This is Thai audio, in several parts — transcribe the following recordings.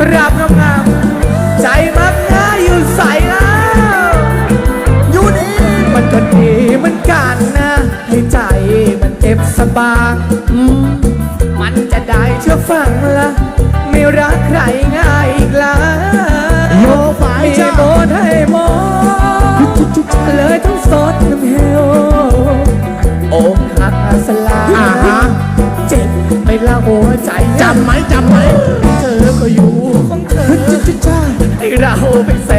กราบงามๆใจมักง่ายอยู่ใสแล้วอยู่นี่มันก็ดีเหมือนกันนะ ให้ใจมันเจ็บสบายอืมมันจะได้เชื่อฟังละไม่รักใครง่ายอีกแล้วโยฝ่ายไม่ใช่จ้าโบนให้โมเลยต้องสดน้ำเฮลอกหักสลายอ่าฮะเจ็บไม่ละหัวใจจำไหมจำไหม ไปแส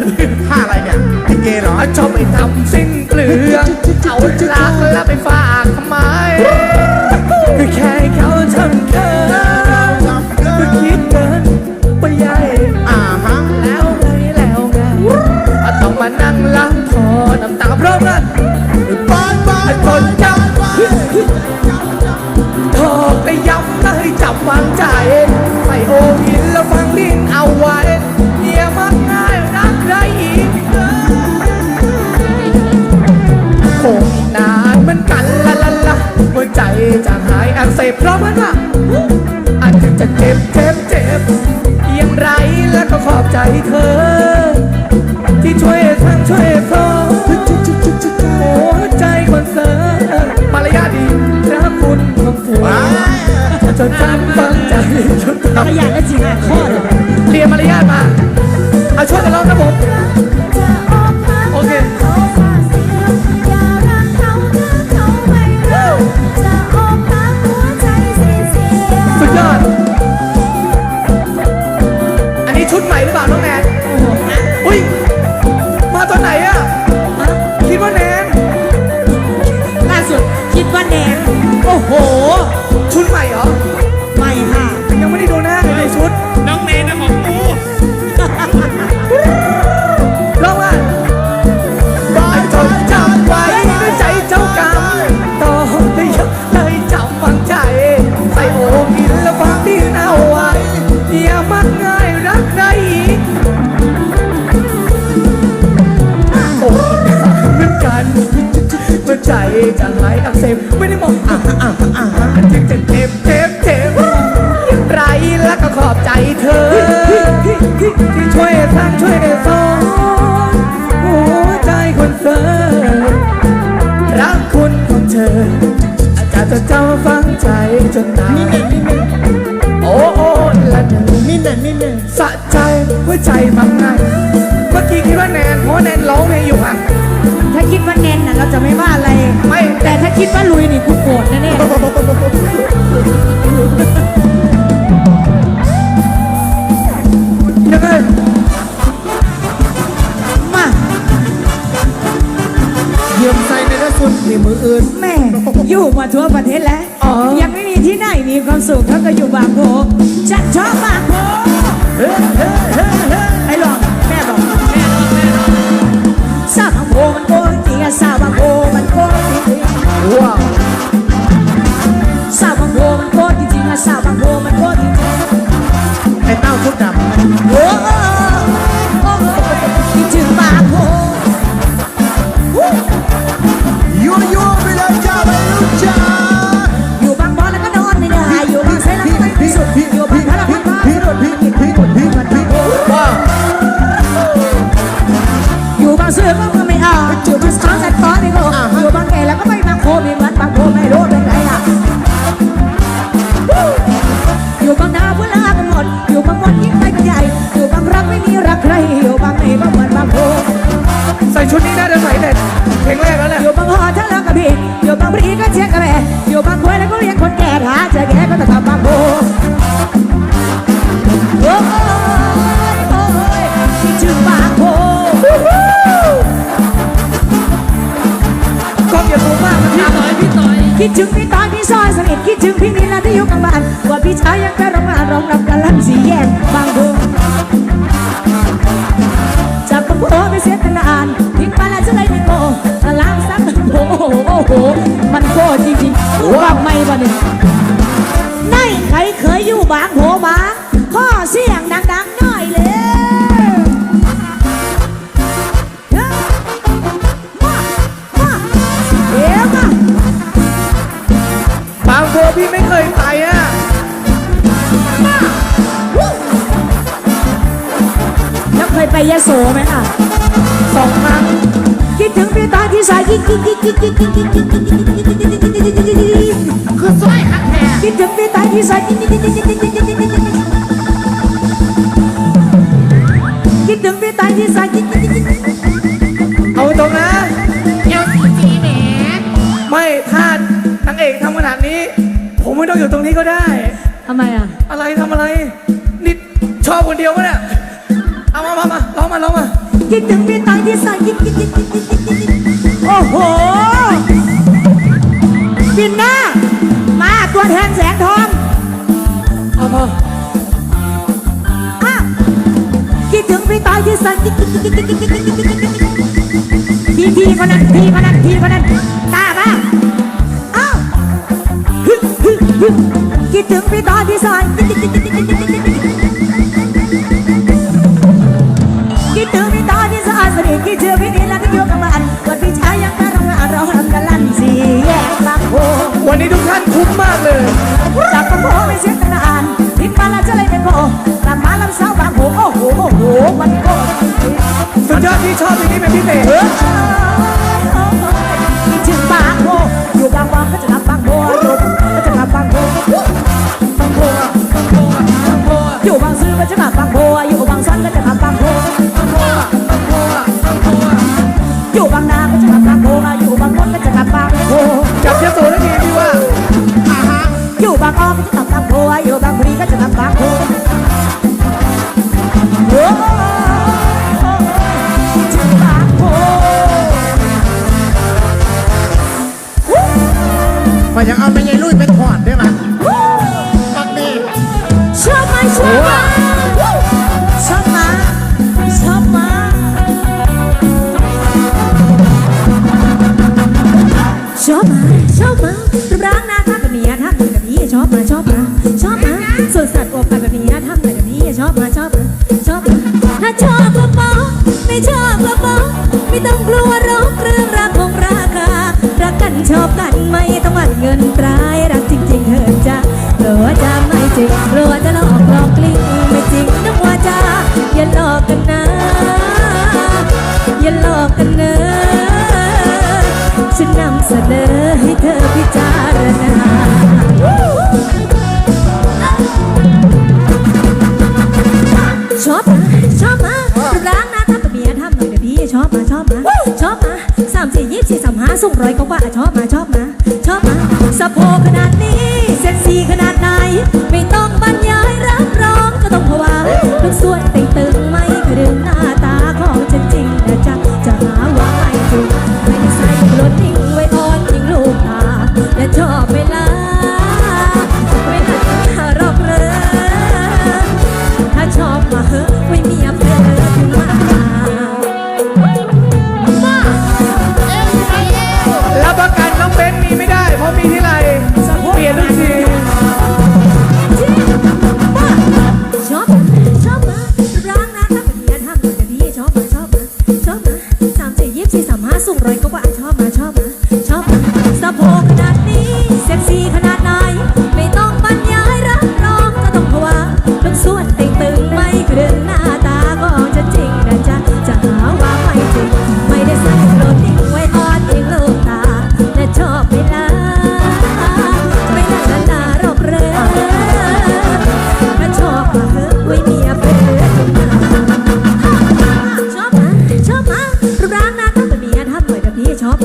นท่าอะไรเนี่ยไอ้เกย์เหรอชอบไปทำสิ้นเปลืองเอารักแล้วไปฝากทำไมคือแค่ให้เขาทำเธอก็คิดเกินไปใหญ่อ่าฮะแล้วไงแล้วไงต้องมานั่งล้างพอน้ำตาพร้อมกันบานบานจนจำโทรไปย้ำนะให้จับวางใจ บเจ็บเจ็บอย่างไรแล้วก็ขอบใจเธอ ที่ช่วยทั้งช่วยฟองหัวใจคนเสิร์ฟมารยาทดีรักคุณของเธอว้ายจนจำฟังใจจนขยันและจริงอะข้อเลยเรียนมารยาทมา ล้วก็ขอบใจเธอ ที่ช่วยทางช่วยสอนหัวใจคนเธอรักคุณของเธอ อาจารย์จะจำฟังใจจนตายนี่เนี่ยนี่เนี่ยโอ้โอ้ละหนึ่งนี่เนี่ยนี่เนี่ยสะใจหัวใจมักง่ายเมื่อกี้คิดว่าแนนเพราะแนนร้องเพลงอยู่อะถ้าคิดว่าแนนน่ะเราจะไม่ว่าอะไร ไม่ แต่ถ้าคิดว่าลุยนี่กูโกรธแน่ย ถึงพี่ตอนพี่ซอยสนิทคิดถึงพี่นิลาที่อยู่กลางบ้านว่าพี่ชายยังไปโรงงานรองรับกันลันสีแยกบางโพจากบางโพไปเสียตั้งนานทิ้งไปแล้วจะเลยไม่โกตะลางสักโอ้โหโอ้โหมันโคตรจริงๆว่างไม่บ่เนี่ยใน ยะโสไหมล่ะสองครั้งคิดถึงพี่ตาที่สายคิดคิดคิดคิดคิดคิดคิดคิดคิดคิดคิดคิดคิดคิดคิดคิดคือสวยคักแท้คิดถึงพี่ตาที่สายคิดคิดคิดคิดคิดคิดคิดคิดคิดถึงพี่ตาที่สายคิดคิดคิดคิดเอาตรงนะเอวสีจีแหมไม่ถ้านางเอกทำขนาดนี้ ผมไม่ต้องอยู่ตรงนี้ก็ได้ทำไมอะ อะไรทำอะไร นิดชอบคนเดียวปะเนี่ย ร้องมาร้องมาคิดถึงพี่ตายที่ใส่ยิบยิบยิบยิบยิบโอ้โหบินหน้า มาตัวแทนแสงทองเอาพอะคิดถึงพี่ตายที่ใส่ยิบยิบยิบยิบยิบยิบยิบทีคนนั้นทีคนนั้นทีคนนั้นตาบ้าเอ้าคิดถึงพี่ตายที่ใส่ยิบยิบยิบยิบยิบ ที่เจอพี่นิและที่โยกมาอันกดพี่ชายยังการงานเราทำกันลั่นสีแยกบางโพวันนี้ทุกท่านคุ้มมากเลยาสูงรอยก็ว่าชอบมาชอบมาชอบมาสะโพขนาดนี้ เซ็กซี่ขนาดไหน ไม่ต้องบรรยาย chó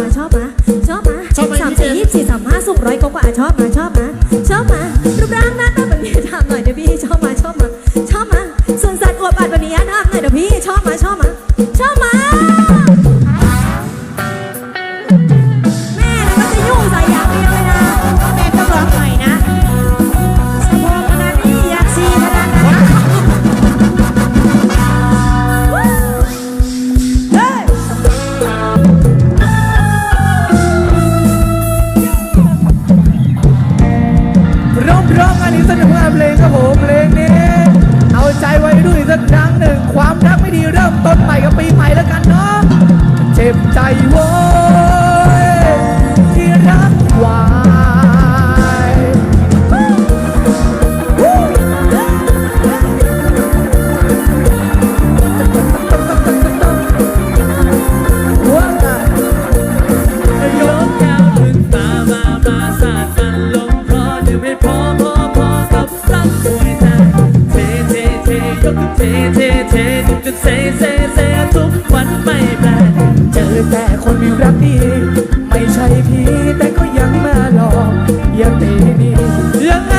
แต่คนมีรักดี ไม่ใช่พีแต่ก็ยังมาหลอกยังตีนี่ยังไง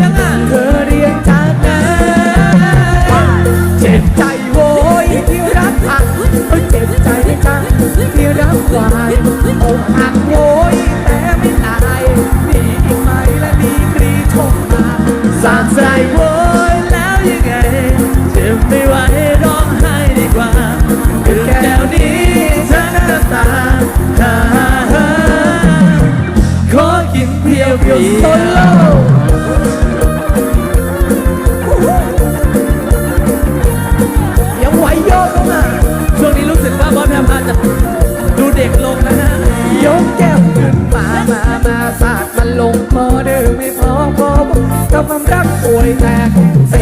ยังไงเธอเรียนจากไหนเจ็บใจโวยที่รักผักเจ็บใจจังที่รักหวาน กำควารักป่วยแตก